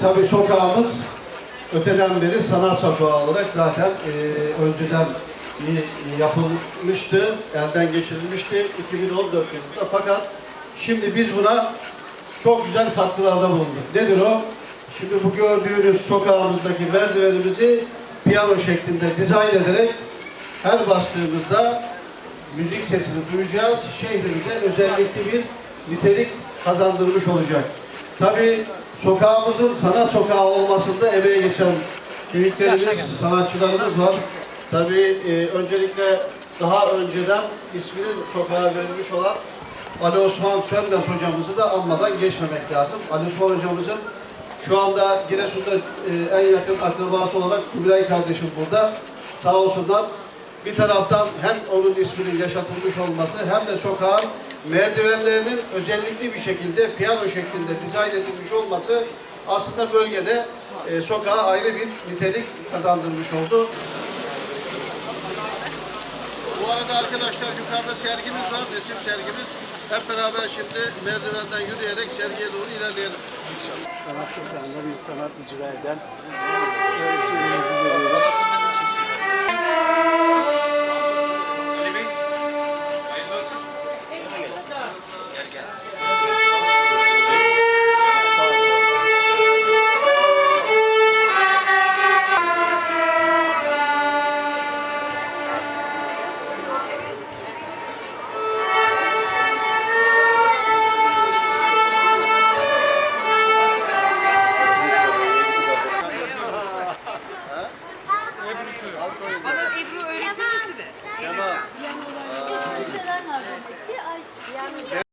tabii sokağımız öteden beri sanat sokağı olarak zaten e, önceden yapılmıştı, elden geçirilmişti 2014 yılında. Fakat şimdi biz buna çok güzel katkılarda bulunduk. Nedir o? Şimdi bu gördüğünüz sokağımızdaki merdivenimizi piyano şeklinde dizayn ederek her bastığımızda müzik sesini duyacağız. Şehrimize özellikle bir nitelik kazandırmış olacak. Tabii sokağımızın sanat sokağı olmasında emeğe geçen büyüklerimiz, sanatçılarımız var. Tabii e, öncelikle daha önceden isminin sokağa verilmiş olan Ali Osman Sönmez hocamızı da anmadan geçmemek lazım. Ali Osman hocamızın şu anda Giresun'da e, en yakın akrabası olarak Kubilay kardeşim burada. Sağ olsunlar. Bir taraftan hem onun isminin yaşatılmış olması hem de sokağın merdivenlerinin özellikli bir şekilde piyano şeklinde dizayn edilmiş olması aslında bölgede e, sokağa ayrı bir nitelik kazandırmış oldu. Bu arada arkadaşlar yukarıda sergimiz var, resim sergimiz. Hep beraber şimdi merdivenden yürüyerek sergiye doğru ilerleyelim. sanat sokağında bir sanat icra eden Ebru öğretir misiniz? Tamam. Seven var. Peki ay yani